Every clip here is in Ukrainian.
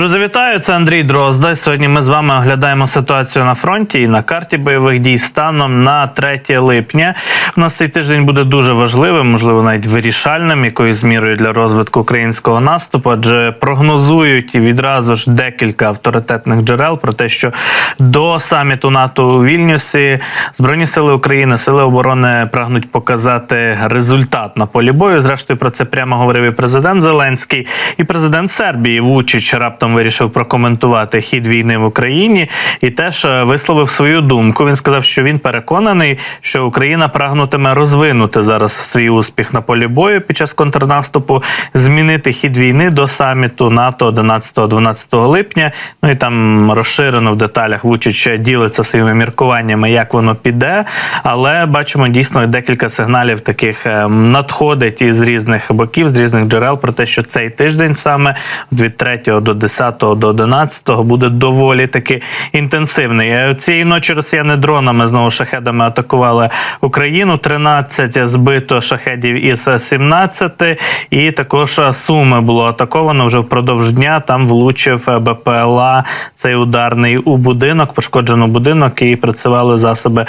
Друзі, вітаю, це Андрій Дрозда. Сьогодні ми з вами оглядаємо ситуацію на фронті і на карті бойових дій станом на 3 липня. У нас цей тиждень буде дуже важливим, можливо, навіть вирішальним, якоюсь мірою для розвитку українського наступу, адже прогнозують відразу ж декілька авторитетних джерел про те, що до саміту НАТО у Вільнюсі Збройні сили України, сили оборони прагнуть показати результат на полі бою. Зрештою, про це прямо говорив і президент Зеленський, і президент Сербії Вучич раптом вирішив прокоментувати хід війни в Україні і теж е, висловив свою думку. Він сказав, що він переконаний, що Україна прагнутиме розвинути зараз свій успіх на полі бою під час контрнаступу, змінити хід війни до саміту НАТО 11-12 липня. Ну і там розширено в деталях Вучич ділиться своїми міркуваннями, як воно піде. Але бачимо дійсно декілька сигналів таких е, надходить із різних боків, з різних джерел про те, що цей тиждень саме від 3 до 10 до 11 буде доволі таки інтенсивний. Е, Цієї ночі росіяни дронами знову шахедами атакували Україну. 13 збито шахедів із 17, і також Суми було атаковано вже впродовж дня. Там влучив БПЛА цей ударний у будинок, пошкоджено будинок і працювали засоби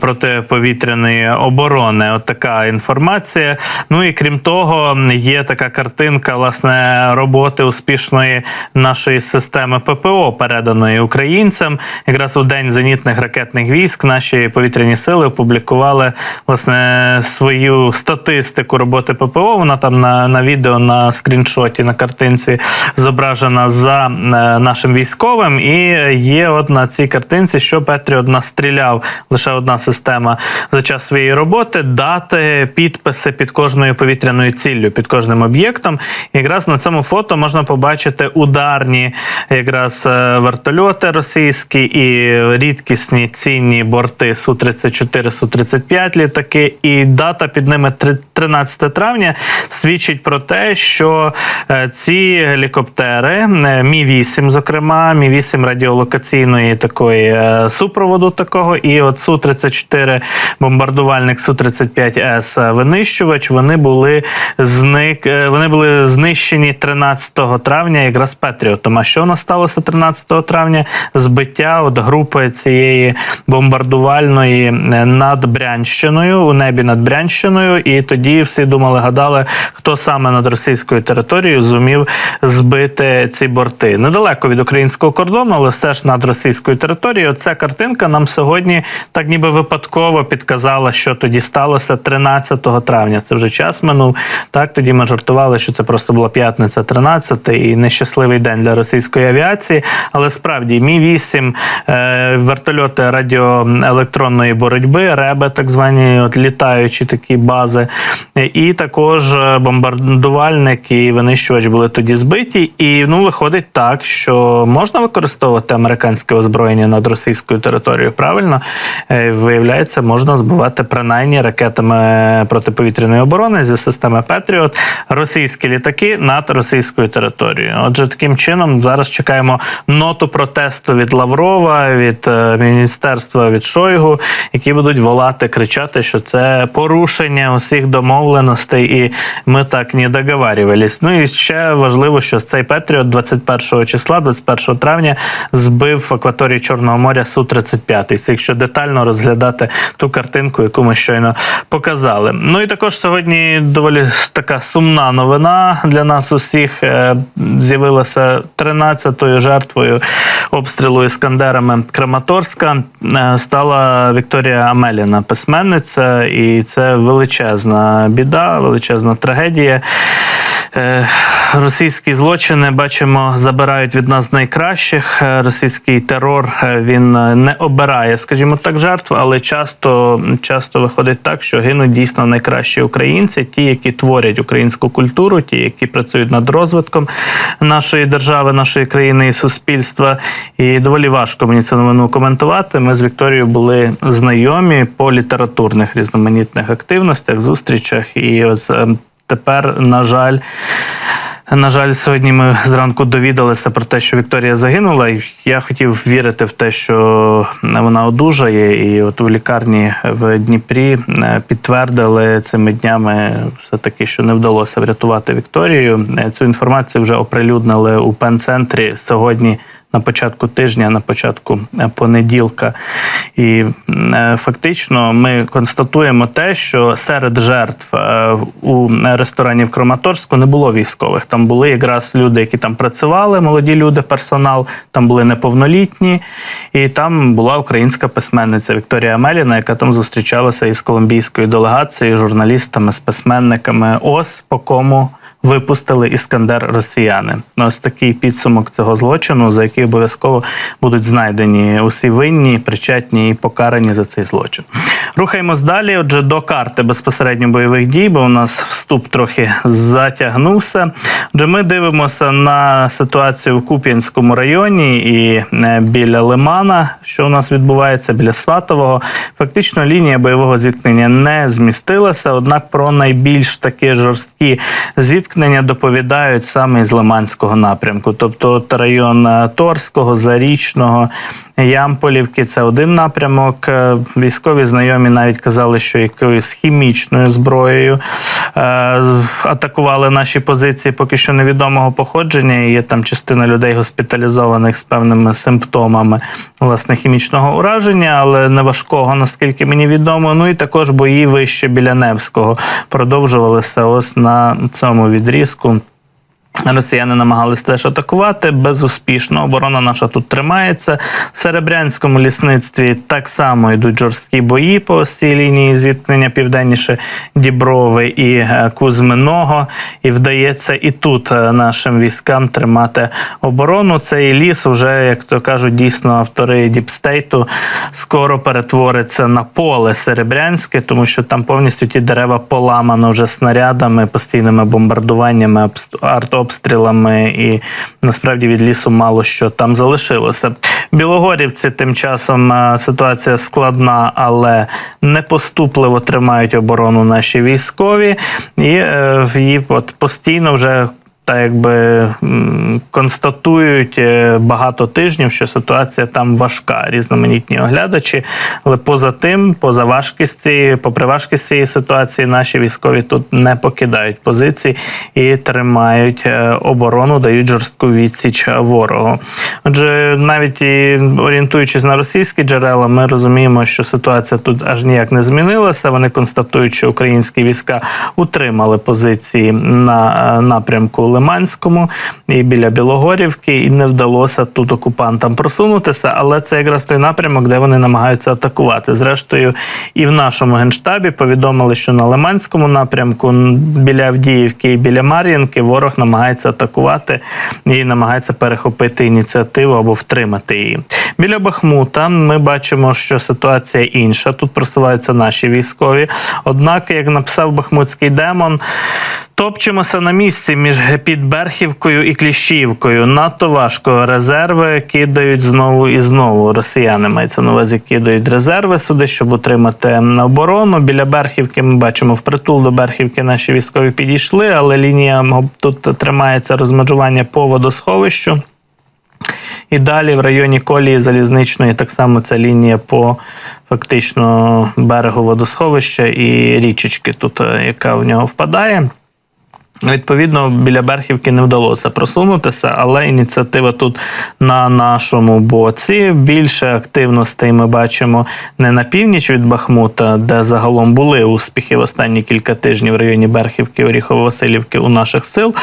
протиповітряної оборони. От така інформація. Ну і крім того, є така картинка власне роботи успішної нашої системи ППО, переданої українцям. Якраз у день зенітних ракетних військ наші повітряні сили опублікували власне свою статистику роботи ППО. Вона там на, на відео на скріншоті на картинці зображена за е, нашим військовим. І є от на цій картинці, що Петріот настріляв лише одна система за час своєї роботи, дати підписи під кожною повітряною ціллю, під кожним об'єктом. І якраз на цьому фото можна побачити ударні якраз е, вертольоти російські і рідкісні цінні борти су 34 су 35 літаки. І дата під ними 13 травня свідчить про те, що е, ці гелікоптери е, Мі 8 зокрема, Мі 8 радіолокаційної такої супроводу такого, і от су 34 бомбардувальник су 35 С винищувач. Вони були зник, вони були знищені 13 травня, якраз Петріотом. А що у нас сталося 13 травня? Збиття от групи цієї бомбардувальної е, над Брянщиною у небі над Брянщиною, і тоді всі думали, гадали, хто саме над російською територією зумів збити ці борти. Недалеко від українського кордону, але все ж над російською територією. Ця картинка нам сьогодні так ніби випадково підказала, що тоді сталося 13 травня. Це вже час минув. Так тоді ми жартували, що це просто була п'ятниця 13 і нещасливий день для російської авіації. Але справді мі 8 е, вертольоти радіоелектронної боротьби, реби, так звані от літаючі такі бази, і також е, бомбардувальник і винищувач були тоді збиті. І ну виходить так, що можна використовувати американське озброєння над російською територією. Правильно Е, виявляється, можна збивати принаймні ракетами протиповітряної оборони зі системи Петріот російські літаки над російською територією. Отже, таким чином зараз чекаємо ноту протесту від Лаврова, від е, міністерства від Шойгу, які будуть волати, кричати, що це порушення усіх домовленостей, і ми так не договарювались. Ну і ще важливо, що цей Петріот 21 числа, 21 травня, збив в акваторії Чорного моря су 35 Це якщо детально розглядати ту картинку, яку ми щойно показали. Ну і також сьогодні доволі така сумна новина для нас усіх. Е, З'явилася 13-ю жертвою обстрілу іскандерами Краматорська. Е, Стала Вікторія Амеліна, письменниця, і це величезна біда, величезна трагедія. Е, Російські злочини бачимо забирають від нас найкращих. Е, Російський терор е, він не обирає, скажімо так, жертв, але часто, часто виходить так, що гинуть дійсно найкращі українці, ті, які творять українську культуру, ті, які працюють над розвитком нашої держави, нашої країни і суспільства. І доволі важко мені цю новину коментувати. Ми з Вікторією були знайомі по літературних різноманітних активностях, зустрічах, і ось. Тепер, на жаль, На жаль, сьогодні ми зранку довідалися про те, що Вікторія загинула. Я хотів вірити в те, що вона одужає. І от у лікарні в Дніпрі е, підтвердили цими днями все таки, що не вдалося врятувати Вікторію. Е, Цю інформацію вже оприлюднили у пен-центрі сьогодні. На початку тижня, на початку е, понеділка, і е, фактично ми констатуємо те, що серед жертв е, у ресторані в Краматорську не було військових. Там були якраз люди, які там працювали, молоді люди, персонал, там були неповнолітні, і там була українська письменниця Вікторія Меліна, яка там зустрічалася із колумбійською делегацією, журналістами, з письменниками. Ось по кому випустили іскандер росіяни. Ну, Ось такий підсумок цього злочину, за який обов'язково будуть знайдені усі винні, причетні і покарані за цей злочин. Рухаємось далі. Отже, до карти безпосередньо бойових дій, бо у нас вступ трохи затягнувся. Отже, ми дивимося на ситуацію в Куп'янському районі і е, біля Лимана, що у нас відбувається біля Сватового. Фактично лінія бойового зіткнення не змістилася. Однак про найбільш такі жорсткі зіткнення доповідають саме з Лиманського напрямку, тобто район е, Торського, Зарічного. Ямполівки це один напрямок. Е, Військові знайомі навіть казали, що якоюсь хімічною зброєю е, атакували наші позиції поки що невідомого походження. Є там частина людей госпіталізованих з певними симптомами власне хімічного ураження, але не важкого, наскільки мені відомо. Ну і також бої вище біля Невського продовжувалися ось на цьому відрізку. Росіяни намагалися теж атакувати безуспішно. Оборона наша тут тримається. В Серебрянському лісництві так само йдуть жорсткі бої по цій лінії зіткнення південніше Діброви і е, Кузьминого. І вдається і тут е, нашим військам тримати оборону. Цей ліс вже, як то кажуть, дійсно автори Діпстейту скоро перетвориться на поле Серебрянське, тому що там повністю ті дерева поламано вже снарядами, постійними бомбардуваннями, обст- артобстрілами, і насправді від лісу мало що там залишилося. Білогорівці тим часом е, ситуація складна, але непоступливо тримають оборону наші військові, і е, її от постійно вже. Та якби констатують е, багато тижнів, що ситуація там важка, різноманітні оглядачі. Але поза тим, поза важкості, попри важкість цієї ситуації, наші військові тут не покидають позиції і тримають е, оборону, дають жорстку відсіч ворогу. Отже, навіть і орієнтуючись на російські джерела, ми розуміємо, що ситуація тут аж ніяк не змінилася. Вони констатують, що українські війська утримали позиції на е, напрямку Лиманському і біля Білогорівки, і не вдалося тут окупантам просунутися. Але це якраз той напрямок, де вони намагаються атакувати. Зрештою, і в нашому генштабі повідомили, що на Лиманському напрямку біля Авдіївки і біля Мар'їнки ворог намагається атакувати і намагається перехопити ініціативу або втримати її. Біля Бахмута ми бачимо, що ситуація інша. Тут просуваються наші військові. Однак, як написав Бахмутський демон. Топчемося на місці між Підберхівкою і Кліщівкою. Надто важко. Резерви кидають знову і знову. Росіяни мається на увазі кидають резерви сюди, щоб утримати оборону. Біля Берхівки ми бачимо впритул до Берхівки. Наші військові підійшли, але лінія тут тримається розмежування по водосховищу. І далі в районі колії залізничної так само ця лінія по фактично берегу водосховища і річечки, тут е, яка в нього впадає. Відповідно, біля Берхівки не вдалося просунутися, але ініціатива тут на нашому боці. Більше активностей ми бачимо не на північ від Бахмута, де загалом були успіхи в останні кілька тижнів в районі Берхівки, Оріхово-Василівки у наших сил.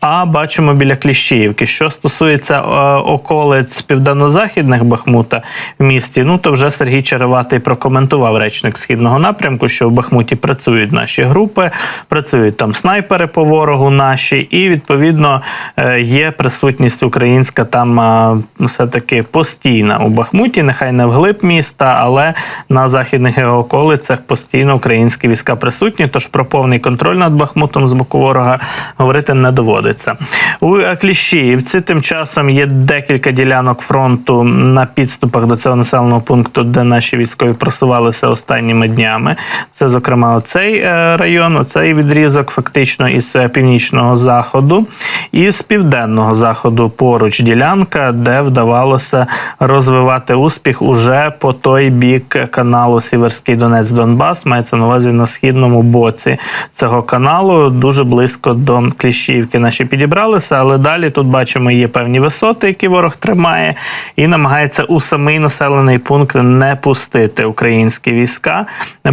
А бачимо біля Кліщіївки. Що стосується е, околиць південно-західних Бахмута в місті, ну то вже Сергій Череватий прокоментував речник східного напрямку, що в Бахмуті працюють наші групи, працюють там снайпери по ворогу наші, і відповідно е, є присутність українська там е, все-таки постійна у Бахмуті, нехай не вглиб міста, але на західних його околицях постійно українські війська присутні. Тож про повний контроль над Бахмутом з боку ворога говорити не доводиться. У Кліщіївці тим часом є декілька ділянок фронту на підступах до цього населеного пункту, де наші військові просувалися останніми днями. Це, зокрема, оцей е, район, оцей відрізок, фактично із північного заходу і з південного заходу поруч ділянка, де вдавалося розвивати успіх уже по той бік каналу Сіверський Донець Донбас. Мається на увазі на східному боці цього каналу, дуже близько до Кліщівки. Наші підібралися, але далі тут бачимо є певні висоти, які ворог тримає, і намагається у самий населений пункт не пустити українські війська.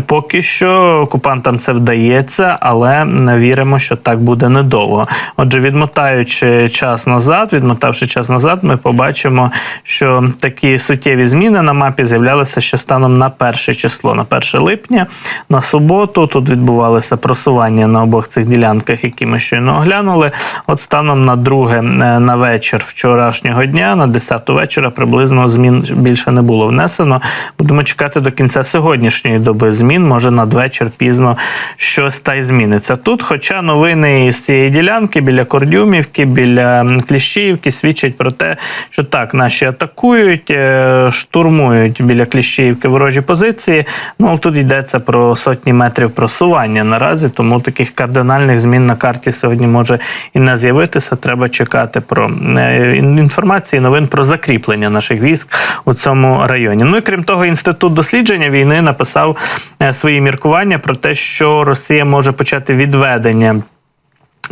Поки що окупантам це вдається, але віримо, що так буде недовго. Отже, відмотаючи час назад, відмотавши час назад, ми побачимо, що такі суттєві зміни на мапі з'являлися ще станом на перше число, на 1 липня, на суботу. Тут відбувалися просування на обох цих ділянках, які ми щойно оглянули. От станом на друге е, на вечір вчорашнього дня, на 10 вечора, приблизно змін більше не було внесено. Будемо чекати до кінця сьогоднішньої доби змін. Може надвечір пізно щось та й зміниться тут. Хоча новини з цієї ділянки біля Кордюмівки, біля м, Кліщіївки свідчать про те, що так наші атакують, е, штурмують біля Кліщіївки ворожі позиції. Ну тут йдеться про сотні метрів просування наразі, тому таких кардинальних змін на карті сьогодні може і не з'явитися. Треба чекати про е, інформації, новин про закріплення наших військ у цьому районі. Ну і крім того, інститут дослідження війни написав е, свої міркування про те, що Росія може почати відведення.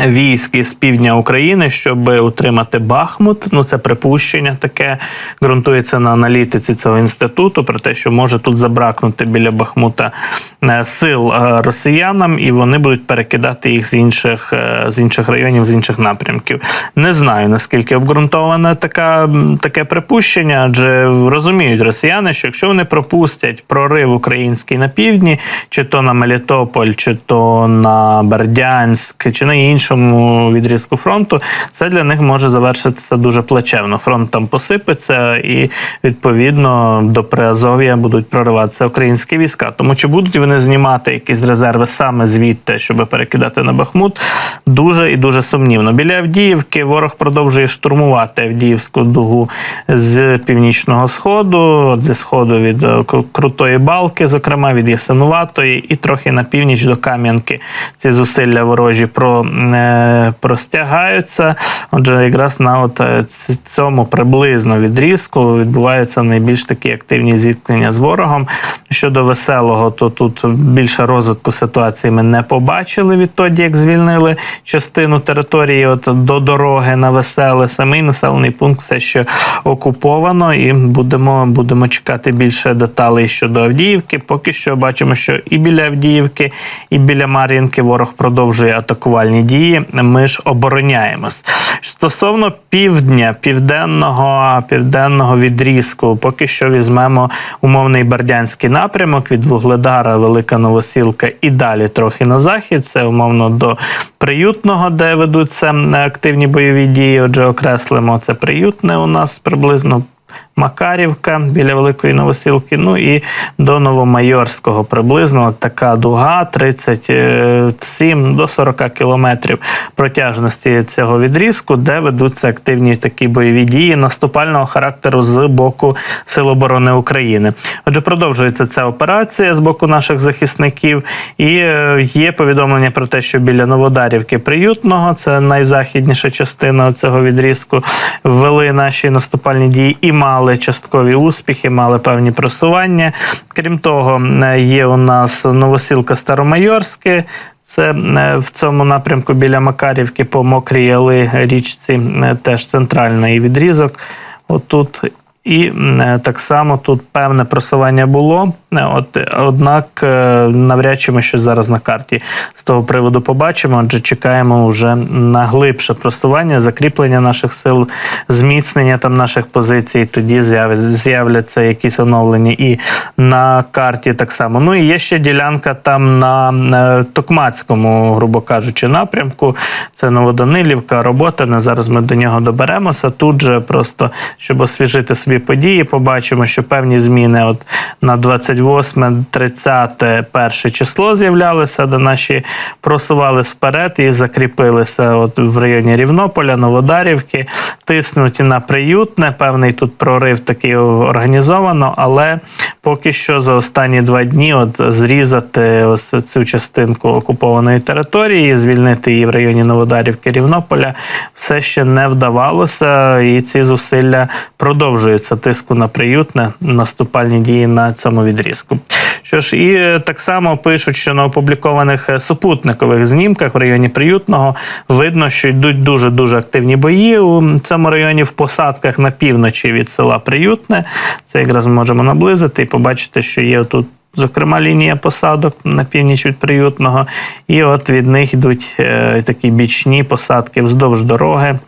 Військ із півдня України, щоб утримати Бахмут. Ну це припущення таке ґрунтується на аналітиці цього інституту про те, що може тут забракнути біля Бахмута е, сил е, росіянам, і вони будуть перекидати їх з інших е, з інших районів, з інших напрямків. Не знаю наскільки обґрунтоване така таке припущення, адже розуміють росіяни, що якщо вони пропустять прорив український на півдні, чи то на Мелітополь, чи то на Бердянськ, чи на іншому відрізку фронту, це для них може завершитися дуже плачевно. Фронт там посипеться, і відповідно до Приазов'я будуть прориватися українські війська. Тому чи будуть вони знімати якісь резерви саме звідти, щоб перекидати на Бахмут, дуже і дуже сумнівно. Біля Авдіївки ворог продовжує штурмувати Авдіївську дугу з північного сходу, зі сходу від е, Крутої Балки, зокрема від Ясинуватої, і трохи на північ до Кам'янки. Ці зусилля ворожі про, е, простягаються. Отже, якраз на от е, цьому приблизно відрізку відбуваються найбільш такі активні зіткнення з ворогом. Щодо веселого, то тут більше розвитку ситуації ми не побачили відтоді, як звільнили частину території от до дороги на веселе. Самий населений пункт все ще окуповано, і будемо, будемо чекати більше деталей щодо Авдіївки. Поки що бачимо, що і біля Авдіївки, і біля Мар'їнки ворог продовжує атакувальні дії. Ми ж обороняємось. Стосовно півдня, південного, південного відрізку, поки що візьмемо умовний Бердянський напрямок від Вугледара, Велика Новосілка і далі трохи на захід. Це умовно до приютного, де ведуться активні бойові дії. Отже, окреслимо це приютне у нас приблизно. Макарівка біля Великої Новосілки, ну і до Новомайорського приблизно така дуга 37 до 40 кілометрів протяжності цього відрізку, де ведуться активні такі бойові дії наступального характеру з боку Сил оборони України. Отже, продовжується ця операція з боку наших захисників, і е, є повідомлення про те, що біля Новодарівки Приютного, це найзахідніша частина цього відрізку, ввели наші наступальні дії і мали часткові успіхи, мали певні просування. Крім того, е, є у нас Новосілка Старомайорське. Це е, в цьому напрямку біля Макарівки по Мокрій Яли річці е, теж центральний відрізок. Отут. І так само тут певне просування було. Е, От, однак е, навряд чи ми щось зараз на карті з того приводу побачимо, адже чекаємо вже на глибше просування, закріплення наших сил, зміцнення там наших позицій. Тоді з'являться якісь оновлення і на карті так само. Ну і є ще ділянка там на е, Токмацькому, грубо кажучи, напрямку. Це Новоданилівка, Роботине. Зараз ми до нього доберемося. Тут же просто щоб освіжити собі події, побачимо, що певні зміни от на 28 28, 30, перше число з'являлися, де наші просувались вперед і закріпилися от в районі Рівнополя, Новодарівки, тиснуть на приютне. Певний тут прорив такий організовано, але поки що за останні два дні от зрізати ось цю частинку окупованої території, звільнити її в районі Новодарівки, Рівнополя, все ще не вдавалося, і ці зусилля продовжуються тиску на приютне, наступальні дії на цьому відрізку. Що ж, і е, так само пишуть, що на опублікованих е, супутникових знімках в районі приютного видно, що йдуть дуже дуже активні бої у цьому районі в посадках на півночі від села Приютне. Це якраз можемо наблизити і побачити, що є тут. Зокрема, лінія посадок на північ від приютного, і от від них йдуть е, такі бічні посадки вздовж дороги.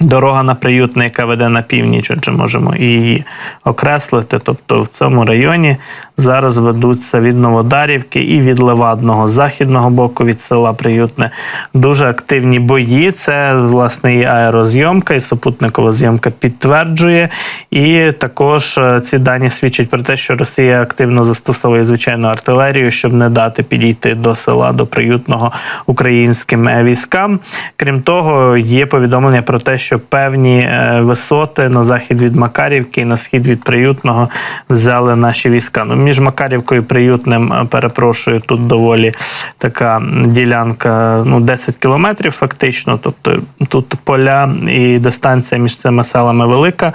Дорога на приютне, яка веде на північ, отже, можемо її окреслити. Тобто в цьому районі зараз ведуться від Новодарівки і від Левадного, західного боку від села Приютне. Дуже активні бої. Це власне і аерозйомка, і супутникова зйомка підтверджує. І також е, ці дані свідчать про те, що Росія активно застосовує звичайну артилерію, щоб не дати підійти до села, до приютного українським е, військам. Крім того, є повідомлення про те, що певні е, висоти на захід від Макарівки і на схід від приютного взяли наші війська. Ну, між Макарівкою і приютним, е, перепрошую, тут доволі така ділянка, ну 10 кілометрів фактично. Тобто тут поля і дистанція між цими селами велика.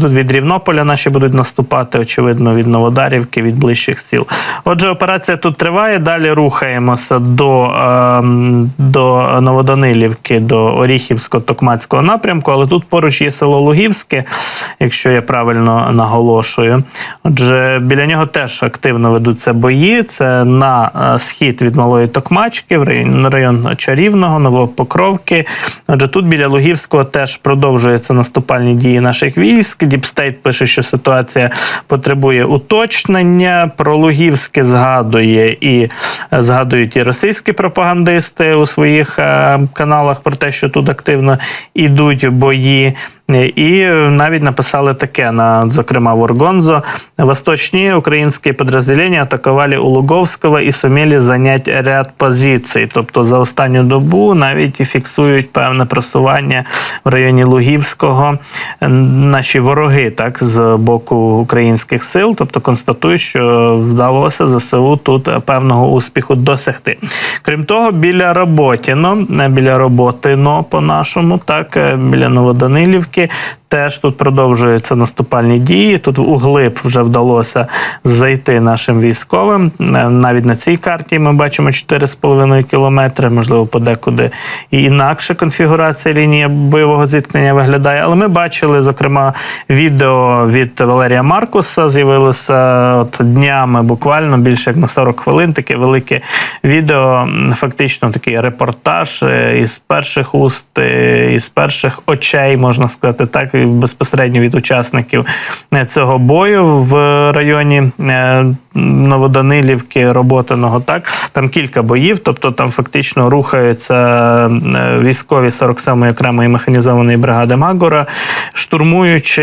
Тут від Рівнополя наші будуть наступати, очевидно, від Новодарівки, від ближчих сіл. Отже, операція тут триває. Далі рухаємося до, е, до Новоданилівки, до Оріхівсько-Токмацького напрямку, але тут поруч є село Лугівське, якщо я правильно наголошую. Отже, біля нього теж активно ведуться бої. Це на е, схід від Малої Токмачки, в район, район Чарівного, Новопокровки. Отже, тут біля Лугівського теж продовжуються наступальні дії наших військ. Діпстейт пише, що ситуація потребує уточнення. Про Лугівське згадує і е, згадують і російські пропагандисти у своїх е, каналах про те, що тут активно ідуть бої. І навіть написали таке на, зокрема, в Оргонзо. Восточні українські підрозділення атакували у Луговського і суміли зайняти ряд позицій. Тобто за останню добу навіть і фіксують певне просування в районі Лугівського наші вороги, так, з боку українських сил. Тобто констатують, що вдалося ЗСУ тут певного успіху досягти. Крім того, біля Роботіно, біля Роботино по-нашому, так, біля Новоданилівки, Теж тут продовжуються наступальні дії. Тут углиб вже вдалося зайти нашим військовим. Е, Навіть на цій карті ми бачимо 4,5 кілометри, можливо, подекуди і інакше конфігурація лінії бойового зіткнення виглядає. Але ми бачили, зокрема, відео від Валерія Маркуса. З'явилося от днями, буквально більше як на 40 хвилин. Таке велике відео, фактично такий репортаж е, із перших уст, е, із перших очей, можна сказати, так безпосередньо від учасників е, цього бою в районі е, Новоданилівки, Роботиного. Так там кілька боїв, тобто там фактично рухаються е, військові 47-ї окремої механізованої бригади Магора, штурмуючи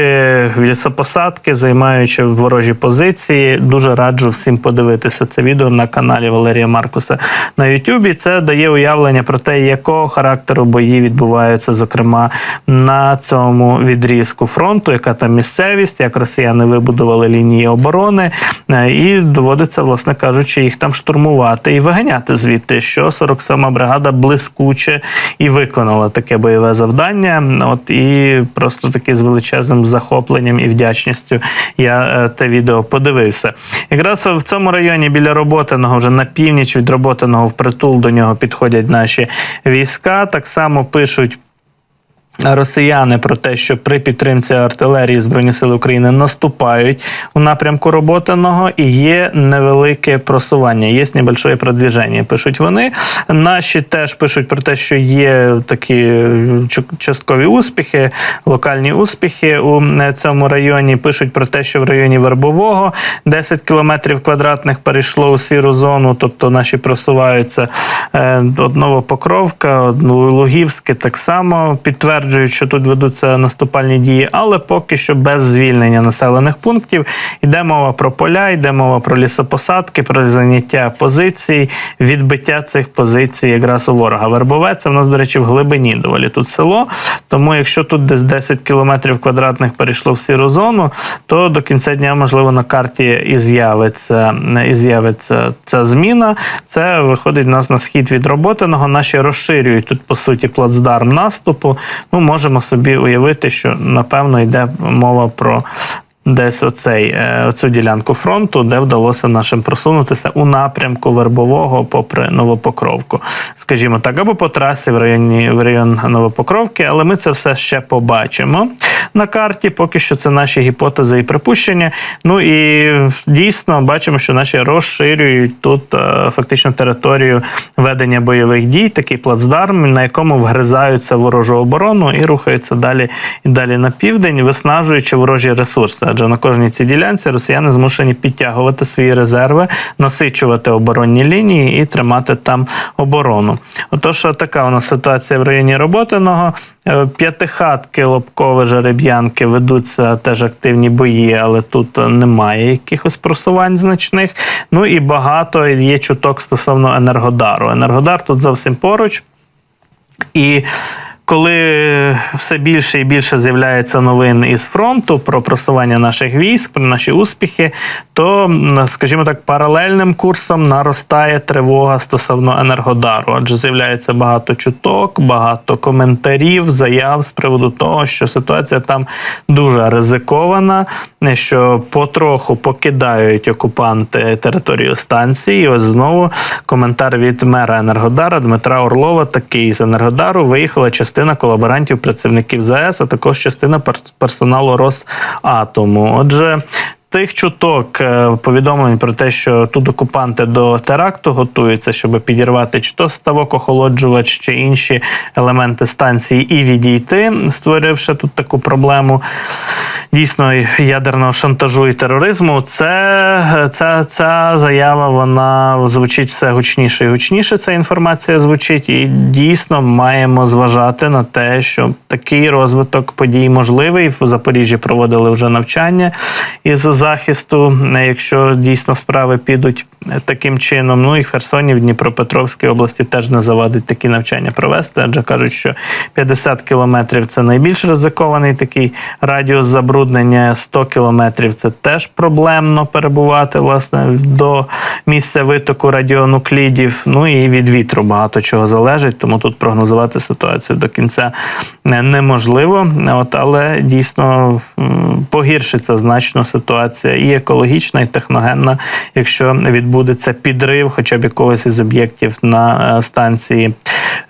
лісопосадки, займаючи ворожі позиції. Дуже раджу всім подивитися це відео на каналі Валерія Маркуса на Ютубі. Це дає уявлення про те, якого характеру бої відбуваються, зокрема на цьому відрізку фронту, яка там місцевість, як росіяни вибудували лінії оборони, е, і доводиться, власне кажучи, їх там штурмувати і виганяти звідти, що 47-ма бригада блискуче і виконала таке бойове завдання. От і просто таки з величезним захопленням і вдячністю я е, те відео подивився. Якраз в цьому районі біля Роботиного, вже на північ від Роботиного впритул до нього підходять наші війська. Так само пишуть. Росіяни про те, що при підтримці артилерії Збройні Сили України наступають у напрямку Роботиного і є невелике просування, є небольшое продвіження. Пишуть вони. Наші теж пишуть про те, що є такі часткові успіхи, локальні успіхи у е, цьому районі. Пишуть про те, що в районі Вербового 10 кілометрів квадратних перейшло у сіру зону, тобто наші просуваються. Е, От Новопокровка, Лугівське так само підтверджують стверджують, що тут ведуться наступальні дії, але поки що без звільнення населених пунктів. Йде мова про поля, йде мова про лісопосадки, про заняття позицій, відбиття цих позицій якраз у ворога. Вербове це в нас, до речі, в глибині доволі тут село. Тому якщо тут десь 10 кілометрів квадратних перейшло в сіру зону, то до кінця дня, можливо, на карті і з'явиться, і з'явиться ця зміна. Це виходить в нас на схід від роботиного. Наші розширюють тут, по суті, плацдарм наступу. Ну, можемо собі уявити, що напевно йде мова про. Десь оцей, е, оцю ділянку фронту, де вдалося нашим просунутися у напрямку Вербового попри Новопокровку, скажімо так, або по трасі в районі в район Новопокровки, але ми це все ще побачимо на карті. Поки що це наші гіпотези і припущення. Ну і дійсно бачимо, що наші розширюють тут е, фактично територію ведення бойових дій, такий плацдарм, на якому вгризаються ворожу оборону і рухаються далі і далі на південь, виснажуючи ворожі ресурси. Адже на кожній цій ділянці росіяни змушені підтягувати свої резерви, насичувати оборонні лінії і тримати там оборону. Отож, така у нас ситуація в районі Роботиного. Е, П'ятихатки, Лобкове, Жереб'янки ведуться теж активні бої, але тут немає якихось просувань значних. Ну і багато є чуток стосовно Енергодару. Енергодар тут зовсім поруч. І коли все більше і більше з'являється новин із фронту про просування наших військ, про наші успіхи, то, скажімо так, паралельним курсом наростає тривога стосовно енергодару, адже з'являється багато чуток, багато коментарів, заяв з приводу того, що ситуація там дуже ризикована, що потроху покидають окупанти територію станції. І ось знову коментар від мера Енергодара Дмитра Орлова. Такий з Енергодару виїхала частина колаборантів, працівників ЗАЕС, а також частина пер- персоналу Росатому. Отже. Тих чуток е, повідомлень про те, що тут окупанти до теракту готуються, щоб підірвати чи то ставок охолоджувач, чи інші елементи станції і відійти, створивши тут таку проблему дійсно ядерного шантажу і тероризму. Це ця, ця заява вона звучить все гучніше і гучніше. Ця інформація звучить, і дійсно маємо зважати на те, що такий розвиток подій можливий. В Запоріжжі проводили вже навчання із захисту, е, якщо дійсно справи підуть е, таким чином. Ну і в Херсоні, в Дніпропетровській області теж не завадить такі навчання провести, адже кажуть, що 50 кілометрів це найбільш ризикований такий радіус забруднення. 100 кілометрів це теж проблемно перебувати власне до місця витоку радіонуклідів. Ну і від вітру багато чого залежить, тому тут прогнозувати ситуацію до кінця е, неможливо. От, але дійсно погіршиться значно ситуація і екологічна, і техногенна, якщо відбудеться підрив, хоча б якогось із об'єктів на е, станції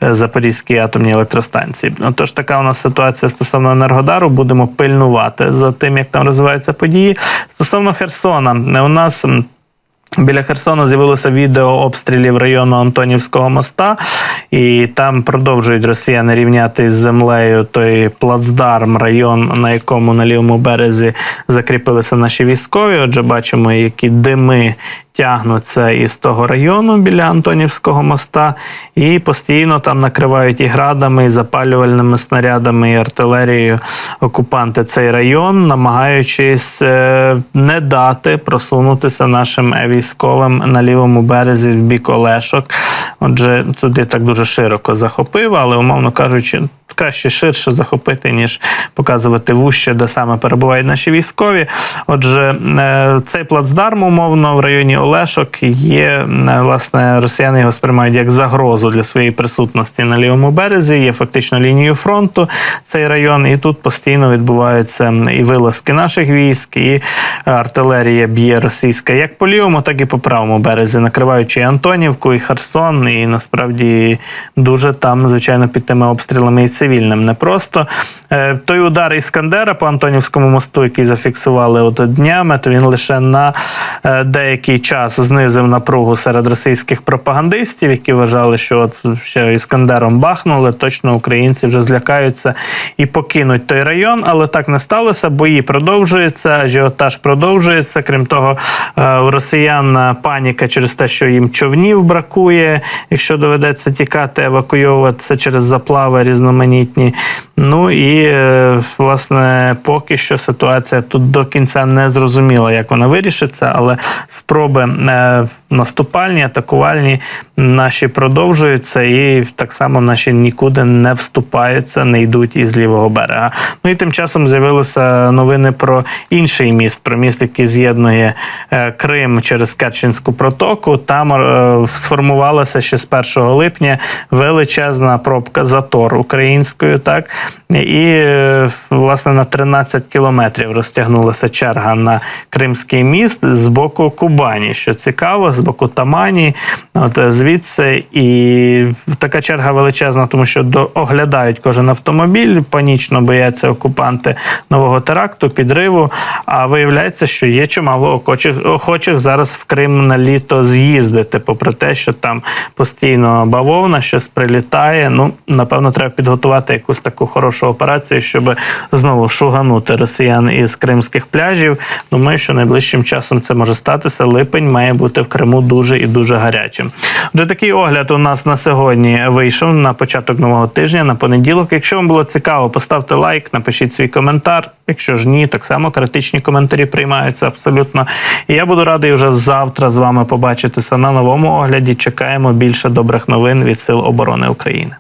е, Запорізькій атомній електростанції. Отож, така у нас ситуація стосовно Енергодару. Будемо пильнувати за тим, як там розвиваються події. Стосовно Херсона, у нас. Біля Херсона з'явилося відео обстрілів району Антонівського моста, і там продовжують росіяни рівняти з землею той плацдарм, район, на якому на лівому березі закріпилися наші військові. Отже, бачимо, які дими тягнуться із того району біля Антонівського моста, і постійно там накривають і градами, і запалювальними снарядами, і артилерією окупанти цей район, намагаючись е, не дати просунутися нашим військовим на лівому березі в бік Олешок. Отже, туди так дуже широко захопив, але умовно кажучи, краще ширше захопити, ніж показувати вуще, де саме перебувають наші військові. Отже, е, цей плацдарм, умовно, в районі Олешок є е, власне росіяни його сприймають як загрозу для своєї присутності на лівому березі. Є фактично лінією фронту цей район, і тут постійно відбуваються і вилазки наших військ, і артилерія б'є російська як по лівому, так і по правому березі, накриваючи Антонівку, і Херсон, і насправді дуже там, звичайно, під тими обстрілами і цивільним непросто. Е, Той удар Іскандера по Антонівському мосту, який зафіксували от днями, то він лише на е, деякий час знизив напругу серед російських пропагандистів, які вважали, що от ще Іскандером бахнули, точно українці вже злякаються і покинуть той район. Але так не сталося. Бої продовжуються, ажіотаж продовжується. Крім того, е, у росіян паніка через те, що їм човнів бракує, якщо доведеться тікати, евакуйовуватися через заплави різноманітні. Ну і е, власне поки що ситуація тут до кінця не зрозуміла, як вона вирішиться, але спроби е, наступальні, атакувальні наші продовжуються, і так само наші нікуди не вступаються, не йдуть із лівого берега. Ну і тим часом з'явилися новини про інший міст, про міст, який з'єднує е, Крим через Керченську протоку. Там сформувалася ще з 1 липня величезна пробка затор українською, так і е, власне на 13 кілометрів розтягнулася черга на Кримський міст з боку Кубані, що цікаво, з боку Тамані. От е, звідси і така черга величезна, тому що до, оглядають кожен автомобіль, панічно бояться окупанти нового теракту, підриву. А виявляється, що є чимало охочих, охочих зараз в Крим на літо з'їздити, попри те, що там постійно бавовна, щось прилітає. Ну, напевно, треба підготувати якусь таку хорошу операцію, щоб знову шуганути росіян із кримських пляжів. Думаю, що найближчим часом це може статися. Липень має бути в Криму дуже і дуже гарячим. Отже, такий огляд у нас на сьогодні вийшов на початок нового тижня, на понеділок. Якщо вам було цікаво, поставте лайк, напишіть свій коментар. Якщо ж ні, так само критичні коментарі приймаються абсолютно. І я буду радий вже завтра з вами побачитися на новому огляді. Чекаємо більше добрих новин від Сил оборони України.